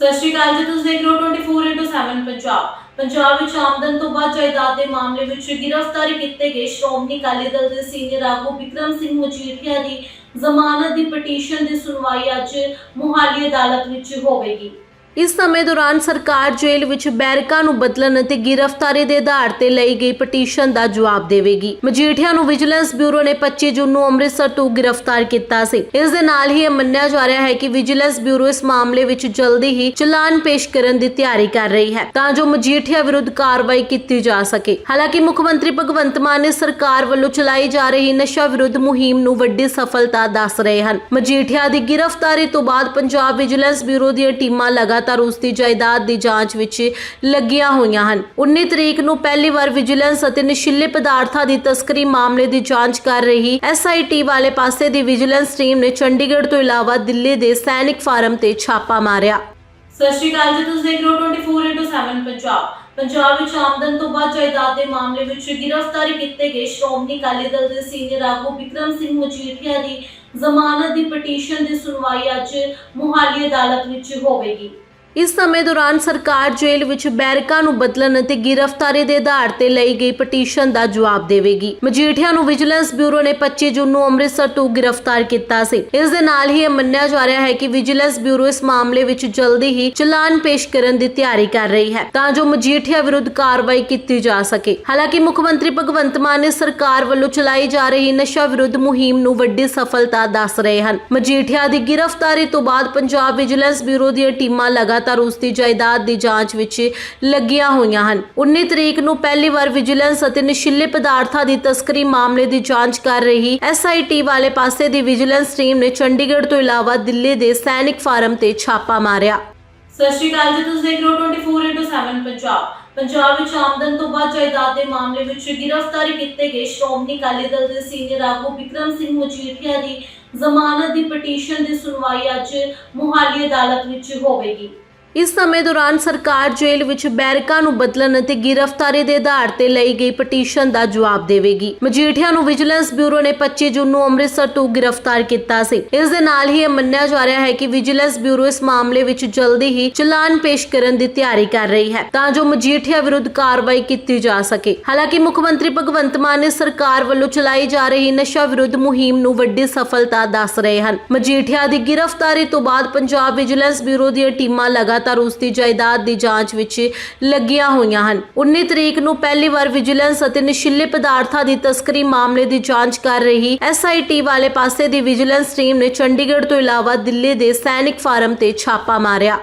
ਸਤਿ ਸ਼੍ਰੀ ਅਕਾਲ ਜੀ, ਤੁਸੀਂ ਦੇਖ ਰਹੇ ਹੋ 24/7 ਪੰਜਾਬ। ਪੰਜਾਬ ਵਿੱਚ ਆਮਦਨ ਤੋਂ ਬਾਅਦ ਜਾਇਦਾਦ ਦੇ ਮਾਮਲੇ ਵਿੱਚ ਗ੍ਰਿਫਤਾਰੀ ਕੀਤੇ ਗਏ ਸ਼੍ਰੋਮਣੀ ਅਕਾਲੀ ਦਲ ਦੇ ਸੀਨੀਅਰ ਆਗੂ ਵਿਕਰਮ ਸਿੰਘ ਮਜੀਠੀਆ ਦੀ ਜ਼ਮਾਨਤ ਦੀ ਪਟੀਸ਼ਨ ਦੀ ਸੁਣਵਾਈ ਅੱਜ ਮੁਹਾਲੀ ਅਦਾਲਤ ਵਿੱਚ ਹੋਵੇਗੀ। ਇਸ ਸਮੇਂ ਦੌਰਾਨ ਸਰਕਾਰ ਜੇਲ੍ਹ ਵਿੱਚ ਬੈਰਕਾਂ ਨੂੰ ਬਦਲਣ ਅਤੇ ਗ੍ਰਿਫਤਾਰੀ ਦੇ ਆਧਾਰ ਤੇ ਲਈ ਗਈ ਪਟੀਸ਼ਨ ਦਾ ਜਵਾਬ ਦੇਵੇਗੀ। ਮਜੀਠੀਆ ਨੂੰ ਵਿਜੀਲੈਂਸ ਬਿਊਰੋ ਨੇ 25 ਜੂਨ ਨੂੰ ਅੰਮ੍ਰਿਤਸਰ ਤੋਂ ਗ੍ਰਿਫਤਾਰ ਕੀਤਾ ਸੀ। ਇਸ ਦੇ ਨਾਲ ਹੀ ਇਹ ਮੰਨਿਆ ਜਾ ਰਿਹਾ ਹੈ ਕਿ ਵਿਜੀਲੈਂਸ ਬਿਊਰੋ ਇਸ ਮਾਮਲੇ ਵਿੱਚ ਜਲਦੀ ਹੀ ਚਲਾਨ ਪੇਸ਼ ਕਰਨ ਦੀ ਤਿਆਰੀ ਕਰ ਰਹੀ ਹੈ ਤਾਂ ਜੋ ਮਜੀਠੀਆ ਵਿਰੁੱਧ ਕਾਰਵਾਈ ਕੀਤੀ ਜਾ ਸਕੇ। ਹਾਲਾਂਕਿ ਮੁੱਖ ਮੰਤਰੀ ਭਗਵੰਤ ਮਾਨ ਨੇ ਸਰਕਾਰ ਵੱਲੋਂ ਚਲਾਈ ਜਾ ਰਹੀ ਨਸ਼ਾ ਵਿਰੁੱਧ ਮੁਹਿੰਮ ਨੂੰ ਵੱਡੀ ਸਫਲਤਾ ਦੱਸ ਰਹੇ ਹਨ। ਮਜੀਠੀਆ ਦੀ ਗ੍ਰਿਫਤਾਰੀ ਤੋਂ ਬਾਅਦ ਪੰਜਾਬ ਵਿਜੀਲੈਂਸ ਬਿਊਰੋ ਦੀਆਂ ਟੀਮਾਂ ਲਗਾਤਾਰ ਉਸ ਦੀ ਜਾਇਦਾਦ ਦੀ ਜਾਂਚ ਵਿੱਚ ਲੱਗੀਆਂ ਹੋਈਆਂ ਹਨ। 19 ਤਰੀਕ ਨੂੰ ਪਹਿਲੀ ਵਾਰ ਵਿਜੀਲੈਂਸ ਅਤੇ ਨਸ਼ੀਲੇ ਪਦਾਰਥਾਂ ਦੀ ਤਸਕਰੀ ਮਾਮਲੇ ਦੀ ਜਾਂਚ ਕਰ ਰਹੀ ਐਸਆਈਟੀ ਵਾਲੇ ਪਾਸੇ ਦੀ ਵਿਜੀਲੈਂਸ ਟੀਮ ਨੇ ਚੰਡੀਗੜ੍ਹ ਤੋਂ ਇਲਾਵਾ ਦਿੱਲੀ ਦੇ ਸੈਨਿਕ ਫਾਰਮ ਤੇ ਛਾਪਾ ਮਾਰਿਆ। ਸਤਿ ਸ਼੍ਰੀ ਅਕਾਲ ਜੀ, ਤੁਸੀਂ ਦੇਖ ਰਹੇ ਹੋ 24/7 ਪੰਜਾਬ। ਪੰਜਾਬ ਵਿੱਚ ਆਮਦਨ ਤੋਂ ਬਾਅਦ ਜਾਇਦਾਦ ਦੇ ਮਾਮਲੇ ਵਿੱਚ ਗ੍ਰਿਫਤਾਰੀ ਕੀਤੇ ਗਏ ਸ਼੍ਰੋਮਣੀ ਅਕਾਲੀ ਦਲ ਦੇ ਸੀਨੀਅਰ ਆਗੂ ਵਿਕਰਮ ਸਿੰਘ ਮਜੀਠੀਆ ਦੀ ਜ਼ਮਾਨਤ ਦੀ ਪਟੀਸ਼ਨ ਦੀ ਸੁਣਵਾਈ ਅੱਜ ਮੁਹਾਲੀ ਅਦਾਲਤ ਵਿੱਚ ਹੋਵੇਗੀ। ਇਸ ਸਮੇਂ ਦੌਰਾਨ ਸਰਕਾਰ ਜੇਲ੍ਹ ਵਿੱਚ ਬੈਰਕਾਂ ਨੂੰ ਬਦਲਣ ਅਤੇ ਗ੍ਰਿਫਤਾਰੀ ਦੇ ਆਧਾਰ ਤੇ ਲਈ ਗਈ ਪਟੀਸ਼ਨ ਦਾ ਜਵਾਬ ਦੇਵੇਗੀ। ਮਜੀਠੀਆ ਨੂੰ ਵਿਜੀਲੈਂਸ ਬਿਊਰੋ ਨੇ 25 ਜੂਨ ਨੂੰ ਅੰਮ੍ਰਿਤਸਰ ਤੋਂ ਗ੍ਰਿਫਤਾਰ ਕੀਤਾ ਸੀ। ਇਸ ਦੇ ਨਾਲ ਹੀ ਇਹ ਮੰਨਿਆ ਜਾ ਰਿਹਾ ਹੈ ਕਿ ਵਿਜੀਲੈਂਸ ਬਿਊਰੋ ਇਸ ਮਾਮਲੇ ਵਿੱਚ ਜਲਦੀ ਹੀ ਚਲਾਨ ਪੇਸ਼ ਕਰਨ ਦੀ ਤਿਆਰੀ ਕਰ ਰਹੀ ਹੈ ਤਾਂ ਜੋ ਮਜੀਠੀਆ ਵਿਰੁੱਧ ਕਾਰਵਾਈ ਕੀਤੀ ਜਾ ਸਕੇ। ਹਾਲਾਂਕਿ ਮੁੱਖ ਮੰਤਰੀ ਭਗਵੰਤ ਮਾਨ ਨੇ ਸਰਕਾਰ ਵੱਲੋਂ ਚਲਾਈ ਜਾ ਰਹੀ ਨਸ਼ਾ ਵਿਰੁੱਧ ਮੁਹਿੰਮ ਨੂੰ ਵੱਡੀ ਸਫਲਤਾ ਦੱਸ ਰਹੇ ਹਨ। ਮਜੀਠੀਆ ਦੀ ਗ੍ਰਿਫਤਾਰੀ ਤੋਂ ਬਾਅਦ ਪੰਜਾਬ ਵਿਜੀਲੈਂਸ ਬਿਊਰੋ ਦੀਆਂ ਟੀਮਾਂ ਲਗਾਤਾਰ ਉਸ ਦੀ ਜਾਇਦਾਦ ਦੀ ਜਾਂਚ ਵਿੱਚ ਲੱਗੀਆਂ ਹੋਈਆਂ ਹਨ। 19 ਤਰੀਕ ਨੂੰ ਪਹਿਲੀ ਵਾਰ ਵਿਜੀਲੈਂਸ ਅਤੇ ਨਸ਼ੀਲੇ ਪਦਾਰਥਾਂ ਦੀ ਤਸਕਰੀ ਮਾਮਲੇ ਦੀ ਜਾਂਚ ਕਰ ਰਹੀ ਐਸਆਈਟੀ ਵਾਲੇ ਪਾਸੇ ਦੀ ਵਿਜੀਲੈਂਸ ਟੀਮ ਨੇ ਚੰਡੀਗੜ੍ਹ ਤੋਂ ਇਲਾਵਾ ਦਿੱਲੀ ਦੇ ਸੈਨਿਕ ਫਾਰਮ ਤੇ ਛਾਪਾ ਮਾਰਿਆ। ਸਤਿ ਸ਼੍ਰੀ ਅਕਾਲ ਜੀ, ਤੁਸੀਂ ਦੇਖ ਰਹੇ ਹੋ 24/7 ਪੰਜਾਬ। ਪੰਜਾਬ ਵਿੱਚ ਆਮਦਨ ਤੋਂ ਬਾਅਦ ਜਾਇਦਾਦ ਦੇ ਮਾਮਲੇ ਵਿੱਚ ਗ੍ਰਿਫਤਾਰੀ ਕੀਤੇ ਗਏ ਸ਼੍ਰੋਮਣੀ ਅਕਾਲੀ ਦਲ ਦੇ ਸੀਨੀਅਰ ਆਗੂ ਵਿਕਰਮ ਸਿੰਘ ਮਜੀਠੀਆ ਦੀ ਜ਼ਮਾਨਤ ਦੀ ਪਟੀਸ਼ਨ ਦੀ ਸੁਣਵਾਈ ਅੱਜ ਮੁਹਾਲੀ ਅਦਾਲਤ ਵਿੱਚ ਹੋਵੇਗੀ। ਇਸ ਸਮੇਂ ਦੌਰਾਨ ਸਰਕਾਰ ਜੇਲ੍ਹ ਵਿੱਚ ਬੈਰਕਾਂ ਨੂੰ ਬਦਲਣ ਅਤੇ ਗ੍ਰਿਫਤਾਰੀ ਦੇ ਆਧਾਰ ਤੇ ਲਈ ਗਈ ਪਟੀਸ਼ਨ ਦਾ ਜਵਾਬ ਦੇਵੇਗੀ। ਮਜੀਠੀਆ ਨੂੰ ਵਿਜੀਲੈਂਸ ਬਿਊਰੋ ਨੇ 25 ਜੂਨ ਨੂੰ ਅੰਮ੍ਰਿਤਸਰ ਤੋਂ ਗ੍ਰਿਫਤਾਰ ਕੀਤਾ ਸੀ। ਇਸ ਦੇ ਨਾਲ ਹੀ ਇਹ ਮੰਨਿਆ ਜਾ ਰਿਹਾ ਹੈ ਕਿ ਵਿਜੀਲੈਂਸ ਬਿਊਰੋ ਇਸ ਮਾਮਲੇ ਵਿੱਚ ਜਲਦੀ ਹੀ ਚਲਾਨ ਪੇਸ਼ ਕਰਨ ਦੀ ਤਿਆਰੀ ਕਰ ਰਹੀ ਹੈ ਤਾਂ ਜੋ ਮਜੀਠੀਆ ਵਿਰੁੱਧ ਕਾਰਵਾਈ ਕੀਤੀ ਜਾ ਸਕੇ। ਹਾਲਾਂਕਿ ਮੁੱਖ ਮੰਤਰੀ ਭਗਵੰਤ ਮਾਨ ਨੇ ਸਰਕਾਰ ਵੱਲੋਂ ਚਲਾਈ ਜਾ ਰਹੀ ਨਸ਼ਾ ਵਿਰੁੱਧ ਮੁਹਿੰਮ ਨੂੰ ਵੱਡੀ ਸਫਲਤਾ ਦੱਸ ਰਹੇ ਹਨ। ਮਜੀਠੀਆ ਦੀ ਗ੍ਰਿਫਤਾਰੀ ਤੋਂ ਬਾਅਦ ਪੰਜਾਬ ਵਿਜੀਲੈਂਸ ਬਿਊਰੋ ਦੀਆਂ ਟੀਮਾਂ ਲਗਾਤਾਰ ਲਗਾਤਾਰ ਉਸ ਦੀ ਜਾਇਦਾਦ ਦੀ ਜਾਂਚ ਵਿੱਚ ਲੱਗੀਆਂ ਹੋਈਆਂ ਹਨ। 19 ਤਰੀਕ ਨੂੰ ਪਹਿਲੀ ਵਾਰ ਵਿਜੀਲੈਂਸ ਅਤੇ ਨਸ਼ੀਲੇ ਪਦਾਰਥਾਂ ਦੀ ਤਸਕਰੀ ਮਾਮਲੇ ਦੀ ਜਾਂਚ ਕਰ ਰਹੀ ਐਸਆਈਟੀ ਵਾਲੇ ਪਾਸੇ ਦੀ ਵਿਜੀਲੈਂਸ ਟੀਮ ਨੇ ਚੰਡੀਗੜ੍ਹ ਤੋਂ ਇਲਾਵਾ ਦਿੱਲੀ ਦੇ ਸੈਨਿਕ ਫਾਰਮ ਤੇ ਛਾਪਾ ਮਾਰਿਆ।